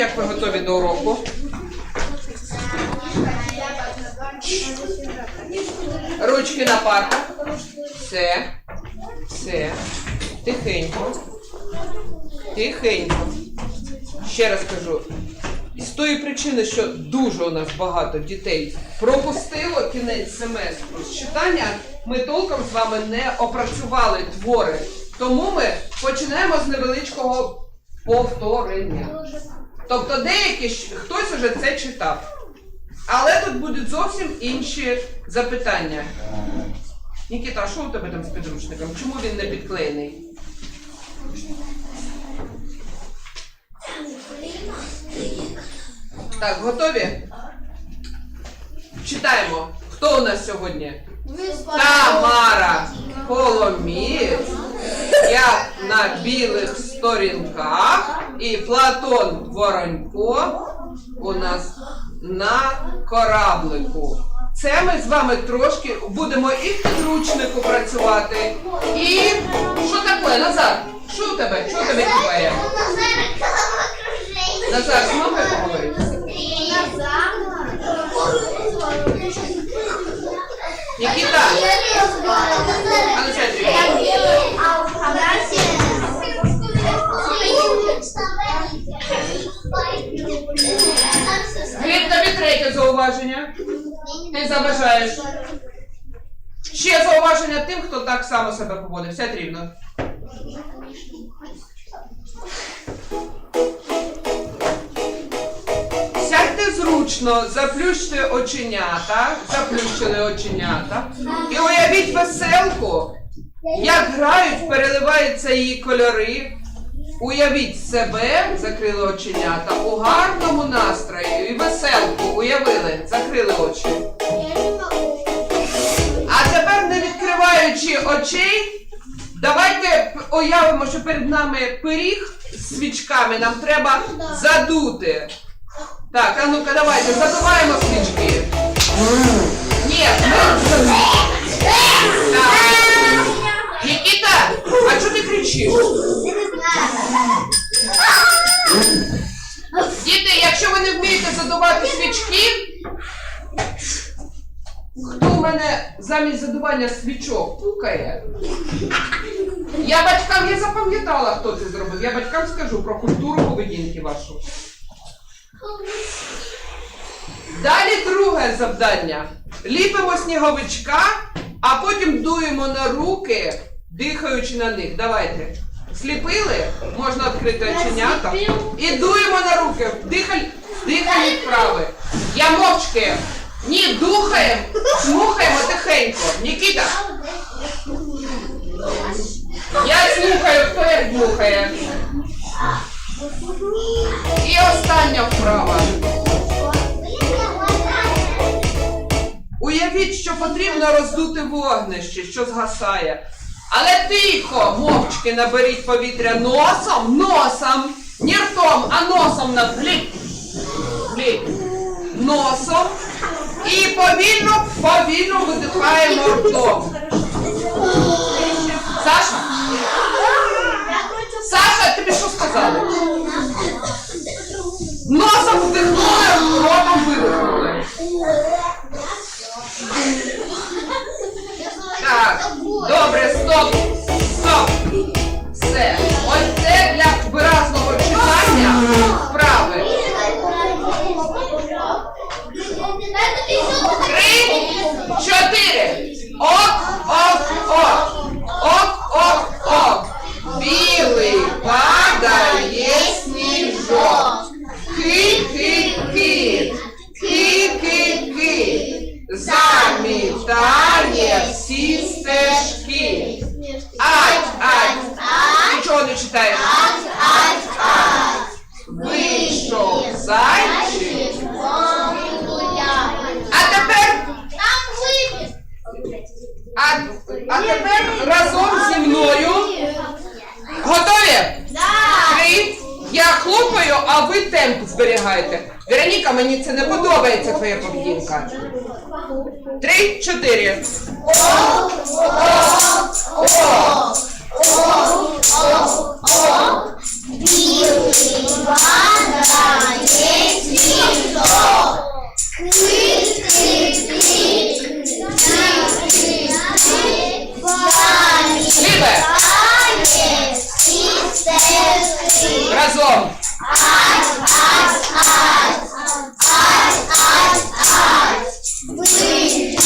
як ви готові до уроку? Ручки на партах. Все. Все. Тихенько. Тихенько. Ще раз кажу. З тої причини, що дуже у нас багато дітей пропустило кінець семестру з читання, ми толком з вами не опрацювали твори. Тому ми починаємо з невеличкого повторення. Тобто деякі хтось уже це читав. Але тут будуть зовсім інші запитання. Нікіта, а що у тебе там з підручником? Чому він не підклеєний? Так, готові? Читаємо. Хто у нас сьогодні? Тамара Коломієць, як на білих сторінках, і Платон Воронько у нас на кораблику. Це ми з вами трошки будемо і в підручнику працювати. І що таке, Назар? Що у тебе? Що у тебе кипає? Назар, з мамою поговорити? Нікіта, а третє зауваження. Ти заважаєш. Ще зауваження тим, хто так само себе поводив. Сядь рівно. Сядьте зручно, заплющте оченята, заплющили оченята. І уявіть веселку, як грають, переливаються її кольори. Уявіть себе, закрили оченята, у гарному настрої і веселку уявили, закрили очі. А тепер, не відкриваючи очей, давайте уявимо, що перед нами пиріг з свічками, нам треба задути. Так, а ну-ка давайте, задуваємо свічки. Ні, ми... Так. Нікіта, а чого ти кричиш? Діти, якщо ви не вмієте задувати свічки, хто в мене замість задування свічок пукає? Я батькам я запам'ятала, хто це зробив. Я батькам скажу про культуру поведінки вашу. Далі друге завдання. Ліпимо сніговичка, а потім дуємо на руки, дихаючи на них. Давайте. Сліпили? Можна відкрити оченята. І дуємо на руки. Дихаль, дихаль вправи. Я мовчки. Ні, духаємо, слухаємо тихенько. Нікіта, я слухаю, хто як дмухає. І остання вправа. Уявіть, що потрібно роздути вогнище, що згасає. Але тихо, мовчки наберіть повітря носом, носом, не ртом, а носом на гліб. Гліб. Носом. І повільно, повільно видихаємо ртом. Саша? Саша, тобі що сказали? Носом вдихнули, ротом видихнули. Так, добре, Stop. я хлопаю, а ви темп зберігаєте. Вероніка, мені це не подобається твоя поведінка. Три, чотири. О, о, о, о, о, о, о. Білий падає світок. Крик, крик, крик, Разом. Ай, ай, ай, ай, ай, ай. Вийти.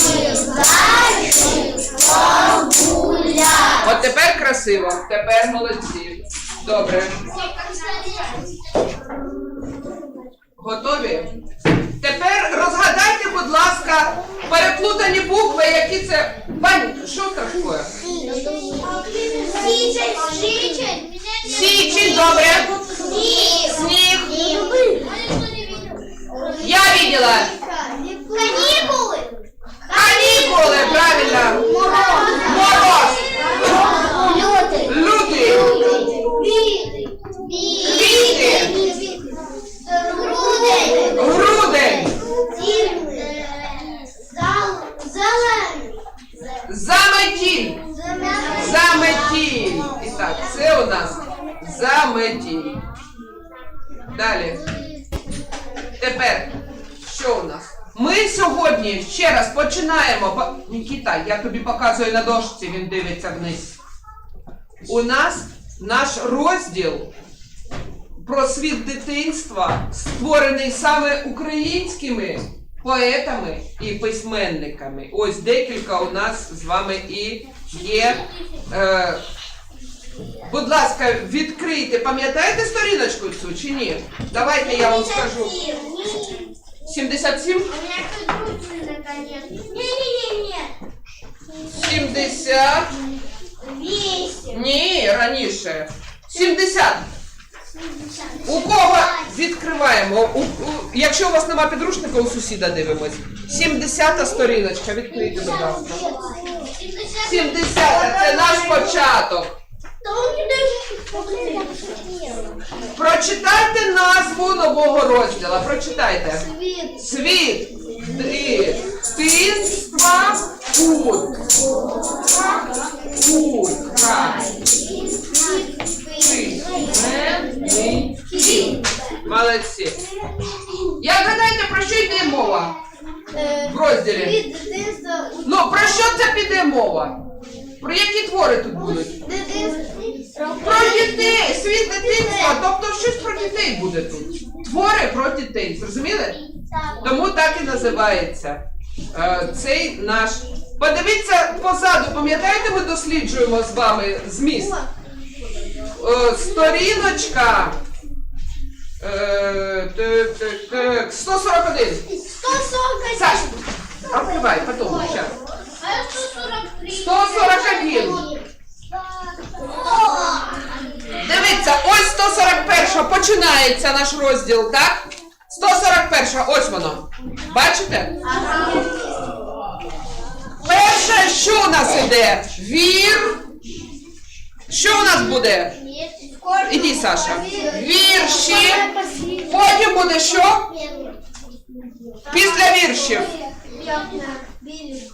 От тепер красиво, тепер молодці. Добре. Готові? Тепер розгадайте, будь ласка, переплутані букви, які це. Пані, що таке? Тепер, що у нас? Ми сьогодні ще раз починаємо. Нікіта, я тобі показую на дошці, він дивиться вниз. У нас наш розділ про світ дитинства створений саме українськими поетами і письменниками. Ось декілька у нас з вами і є. Е, будь лака, відкрийте, пам'ятаєте сторіночку цю чи ні? Давайте я вам скажу. 77? У меня тут ручки наконец. Не-не-не-не. 70? Вісім. Ні, раніше. 70. У кого відкриваємо? У, у, якщо у вас нема підручника, у сусіда дивимось. 70 сторіночка, відкрийте, будь ласка. 70 це наш початок. Прочитайте назву нового розділу. Прочитайте. Світ. Світ дитинства пут. Пут. Молодці. Як гадаєте, про що йде мова в розділі? Ну, про що це піде мова? Про які твори тут будуть? Про дітей, світ дитинства, тобто щось про дітей буде тут. Твори про дітей, зрозуміли? Тому так і називається е, цей наш. Подивіться позаду, пам'ятаєте, ми досліджуємо з вами зміст? Е, сторіночка. Е, так, так, так, 141. 141. Саш, открывай, потом, сейчас. А я 143. 141. Дивіться, ось 141 починається наш розділ, так? 141, ось воно. Бачите? Перше, що у нас іде? Вір. Що у нас буде? Іди, Саша. Вірші. Потім буде що? Після віршів.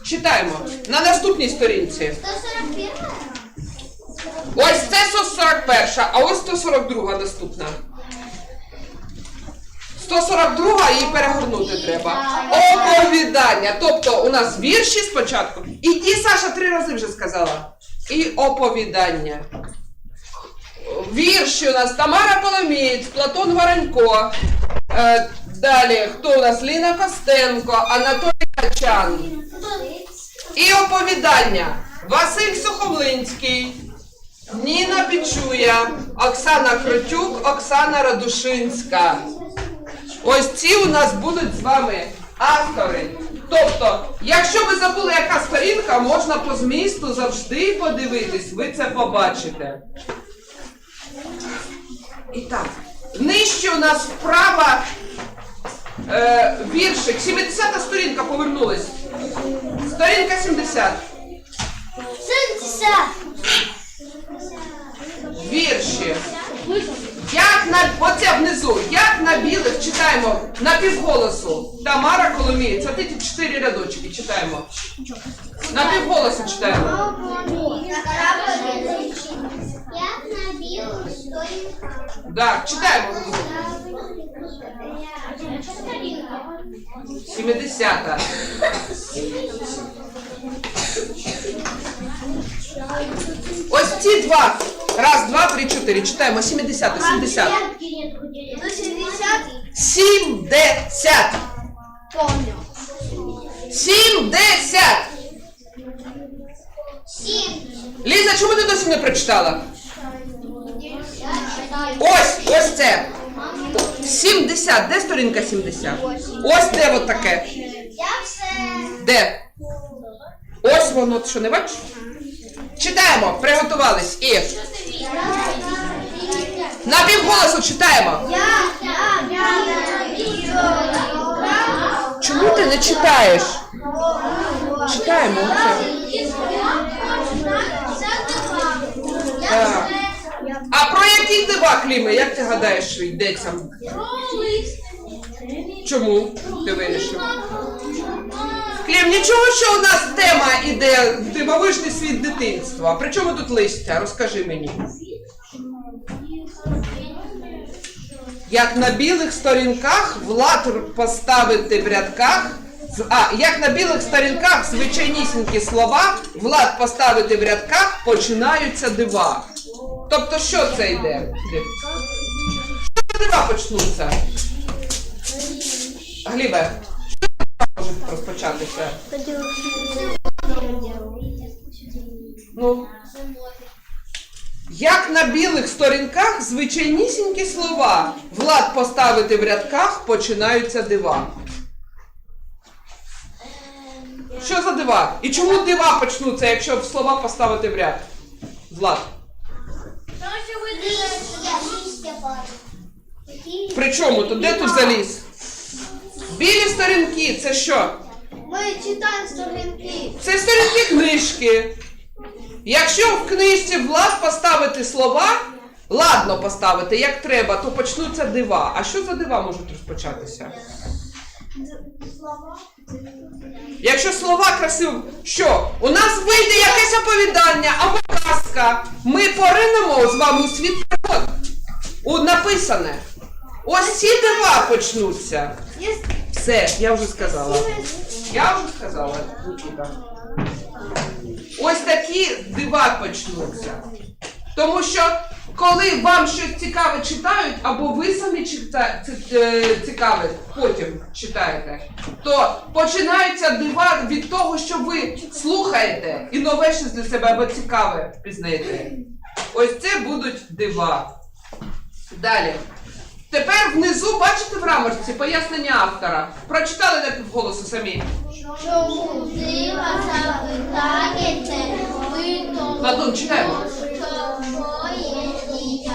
Читаємо. На наступній сторінці. 141. Ось це 141, а ось 142 наступна. 142 її перегорнути треба. Оповідання. Тобто у нас вірші спочатку. І ті, Саша три рази вже сказала. І оповідання. Вірші у нас Тамара Коломієць, Платон Воронько. Далі, хто у нас? Ліна Костенко, Анатолій Качан. І оповідання. Василь Сухомлинський, Ніна Пічуя, Оксана Кротюк, Оксана Радушинська. Ось ці у нас будуть з вами автори. Тобто, якщо ви забули, яка сторінка, можна по змісту завжди подивитись, ви це побачите. І так, нижче у нас вправа е, віршик. 70 сторінка повернулась. Сторінка 70. 70. Вірші. Як на оце внизу, як на білих читаємо на півголосу. Тамара Коломієць. От ці чотири рядочки читаємо. На півголосу читаємо. Як на білу сторінку. Так, читаємо. 70. Ось ці два. Раз, два, три, чотири. Читаємо. 70, 70. 170. 70. Помню. 70. 7. Ліза, чому ти досі не прочитала? Ось, ось це. 70. Де сторінка 70? Ось де от таке. Де? Ось воно, ти що не бачиш? Читаємо, приготувались і на півголосу читаємо. Чому ти не читаєш? Читаємо. Так. А про які дива, Кліме, як ти гадаєш, що йдеться? Чому ти вирішив? Клім, нічого, що у нас тема іде дивовижний світ дитинства. При чому тут листя? Розкажи мені. Як на білих сторінках влад поставити в рядках. А, як на білих сторінках звичайнісінькі слова, влад поставити в рядках, починаються дива. Тобто, що це йде? Що дива почнуться? Глібе, що дива можуть розпочатися? Ну, як на білих сторінках звичайнісінькі слова. Влад поставити в рядках починаються дива. Що за дива? І чому дива почнуться, якщо слова поставити в ряд? Влад. При чому? То де тут заліз? Білі сторінки це що? Ми читаємо сторінки. Це сторінки книжки. Якщо в книжці влад поставити слова, ладно поставити, як треба, то почнуться дива. А що за дива можуть розпочатися? Якщо слова красиві, що? У нас вийде якесь оповідання або казка. Ми поринемо з вами у світ пригод. У написане. Ось ці дива почнуться. Все, я вже сказала. Я вже сказала. Ось такі дива почнуться. Тому що коли вам щось цікаве читають, або ви самі чита... е, цікаве потім читаєте, то починаються дива від того, що ви слухаєте і нове щось для себе або цікаве пізнаєте. Ось це будуть дива. Далі. Тепер внизу бачите в рамочці пояснення автора. Прочитали на півголосу самі. Чому дива запитаєте? Ви то Ладон, читаємо.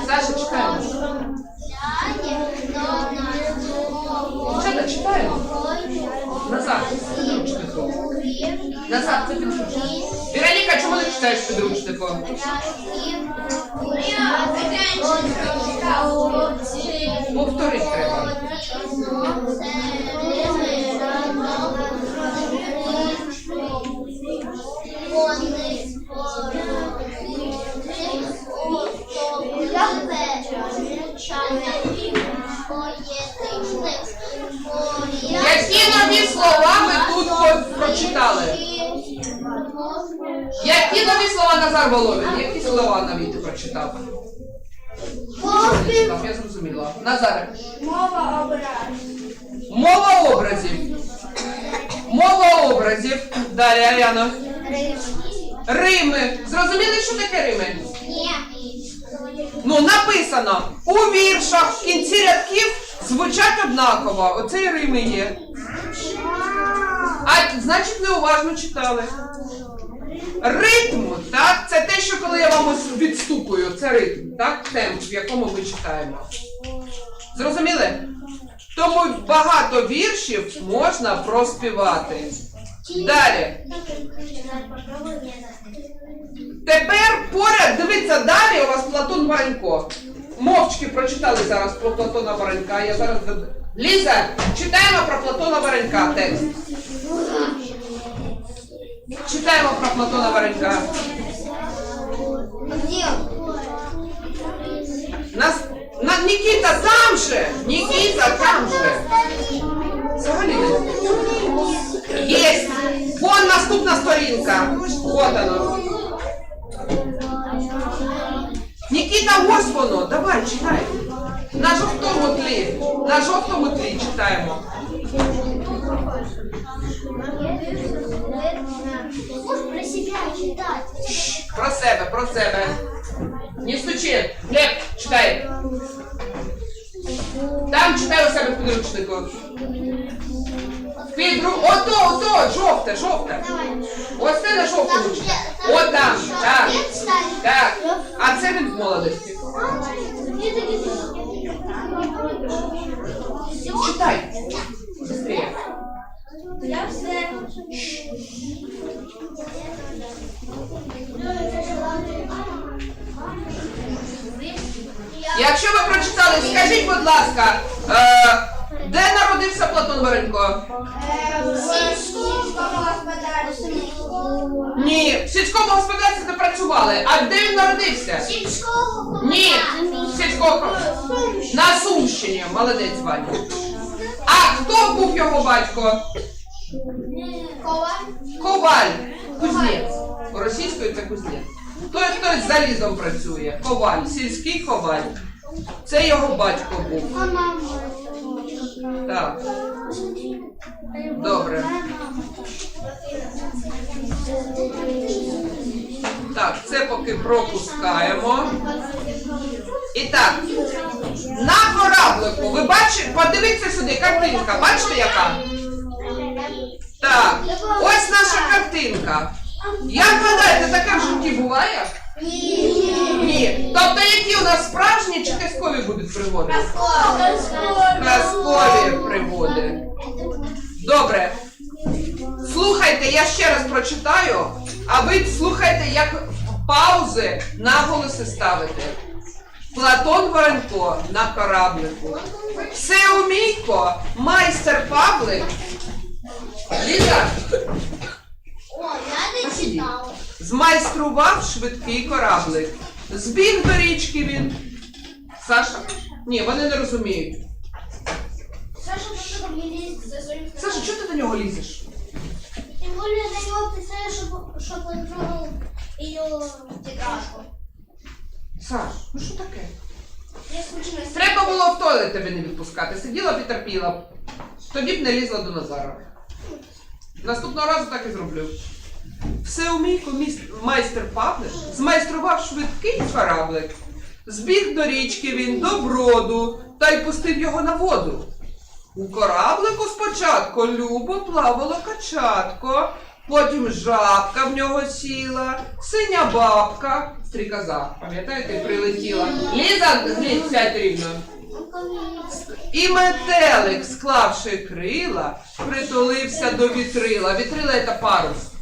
Саша, читаємо. Дівчата, читаємо. Назад. Назад, це підручник. Вероніка, чому не читаєш підручником? Повторить треба. Назар Воловин? Які слова нові ти прочитав? Я зрозуміла. Назаре. Мова образ. Мова образів. Мова образів. Далі, Аріана. Рими. Зрозуміли, що таке Рими? Ні. Ну, написано у віршах в кінці рядків звучать однаково. Оце і Рими є. А значить, неуважно читали. Ритм, так, це те, що коли я вам відстукую, це ритм, так, темп, в якому ми читаємо. Зрозуміли? Тому багато віршів можна проспівати. Далі. Тепер поряд, дивіться, далі у вас Платон Воронько. Мовчки прочитали зараз про Платона Воронька. Я зараз Ліза, читаємо про Платона Воронька текст. Читаємо про Платона Воронька. Где? Нас, на, Нікіта там же! Нікіта там же! Взагалі не Є! Вон наступна сторінка. Вот оно. Нікіта, ось воно. Давай, читай. На жовтому тлі. На жовтому тлі читаємо. Про себе, про себе. Не стучи. Глеб, читай. Там читай у себе в підручнику. Підру... Ото, ото, жовте, жовте. Ось це на жовтому О, там, так. Так. А це він в молодості. Ласка, е, де народився Платон Баренько? Ні, в сільському господарстві не працювали. А де він народився? Ні, в сільському на Сумщині. Молодець Ваня. А хто був його батько? Коваль. Кузнець. Російською це кузнець. Той, хто з залізом працює. Коваль. Сільський коваль. Це його батько був. Так. Добре. Так, це поки пропускаємо. І так, на кораблику, ви бачите, подивіться сюди, картинка, бачите яка? Так, ось наша картинка. Як гадаєте, таке в житті буває? Ні. Тобто які у нас справжні чи казкові будуть пригоди? Казкові пригоди. Добре. Слухайте, я ще раз прочитаю, а ви слухайте, як паузи наголоси ставите. Платон Воронько на кораблику. Всеумійко, майстер Павлик. Ліза, змайстрував швидкий кораблик. Збіг до річки він. Саша? Ні, вони не розуміють. Саша, чого ти до нього лізеш? Тем более на него писали, чтобы, чтобы он тронул ее тетрадку. Саш, ну що таке? Я. Треба було в туалет тебе не відпускати. Сиділа б і терпіла. б. Тоді б не лізла до Назара. Наступного разу так і зроблю. Всеумійко майстер Павлик змайстрував швидкий кораблик. Збіг до річки він до броду та й пустив його на воду. У кораблику спочатку любо плавало качатко, потім жабка в нього сіла, синя бабка, стрікоза, пам'ятаєте, прилетіла. Ліза, глянь, сядь рівно. І метелик, склавши крила, притулився до вітрила. Вітрила це парус.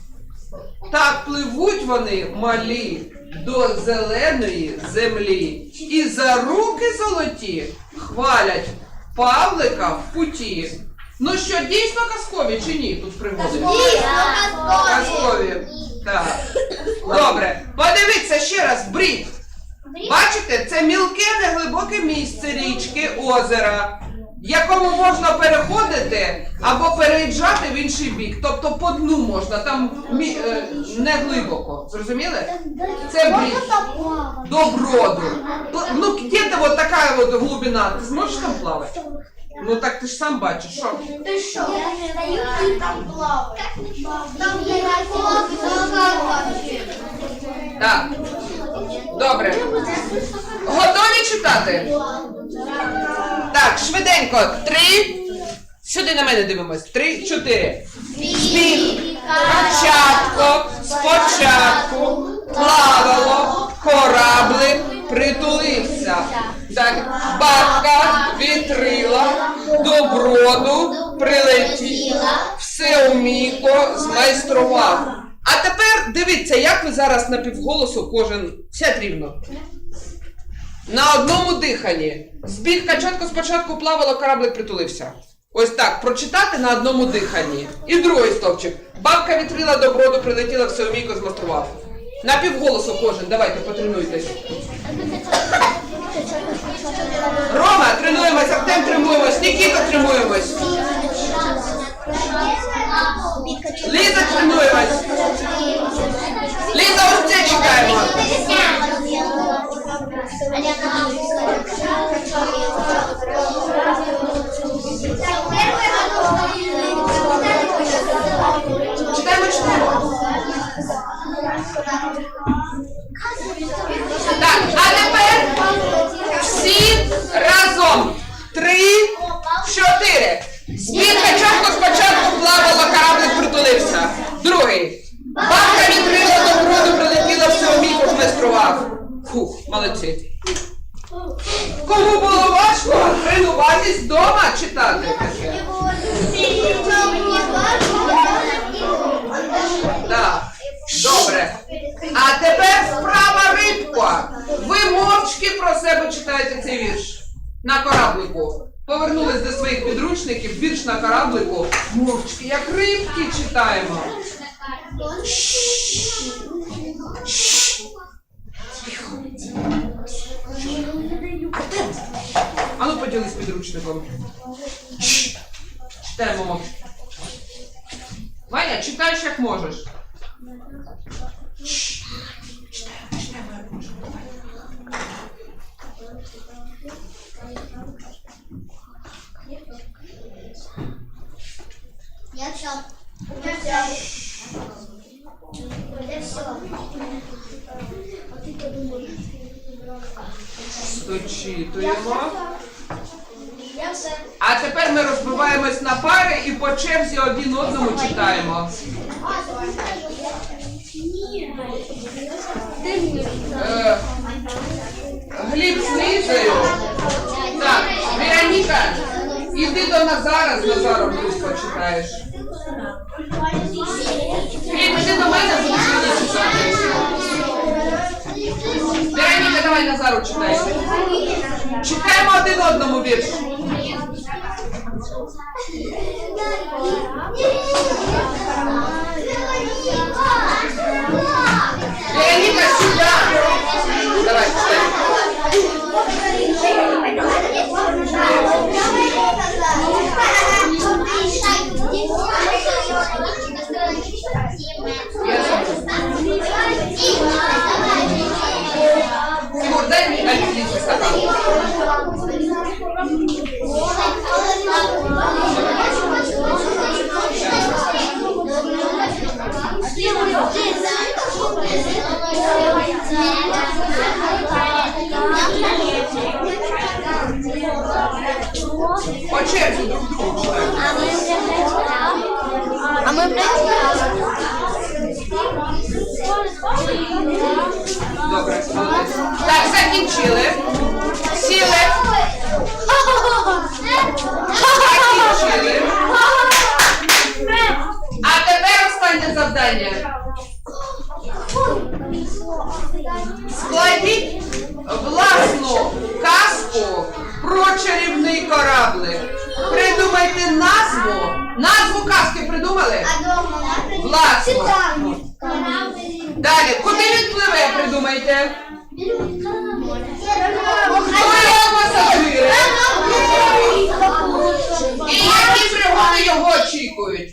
Так пливуть вони малі до зеленої землі. І за руки золоті хвалять Павлика в путі. Ну що, дійсно казкові чи ні тут пригоди? Казкові. Так. Добре. Подивіться ще раз, брід. Бачите, це мілке неглибоке місце річки, озера, в якому можна переходити або переїжджати в інший бік. Тобто по дну можна, там мі- е, не глибоко. Зрозуміли? Це брід. До броду. Пл- Ну, где-то вот такая вот глубина. Ти зможеш там плавати? Ну так ти ж сам бачиш, що? Ты что? Я стою и там плаваю. Там где. Так. Добре. Готові читати? Так, швиденько. Три. Сюди на мене дивимось. Три, чотири. Збіг. Початку, спочатку, плавало, кораблик притулився. Так, бабка вітрила, до броду прилетіла, все умійко змайстрував. А тепер дивіться, як ви зараз на півголосу кожен сядь рівно. На одному диханні. Збіг качатку спочатку плавало, кораблик притулився. Ось так, прочитати на одному диханні. І другий стовпчик. Бабка вітрила до броду, прилетіла, все умійко змастрував. На півголосу кожен, давайте потренуйтесь. Рома, тренуємось, Артем тренуємось, Нікіта тренуємось. Ліза тренуємось. Ліза, ось це чекаємо. 小朋友你是否有很多问号为什么别人在那看 Артем, а ну поділись підручником. Читаємо. Ваня, читаєш як можеш. Чш. Читаємо, читаємо як можемо. Давай. Я все. Я все. Я все. Все. А тепер ми розбиваємось на пари і по черзі один одному читаємо. Е, Гліб з Лізою. Так, Вероніка, іди до Назара з Назаром близько читаєш. Гліб, іди до мене, давай Назару читай. Читаємо один одному вірш. про чарівний кораблик. Придумайте назву. Назву казки придумали? Власно. Далі, куди він пливе, придумайте? Хто його пасажири? І які пригоди його очікують?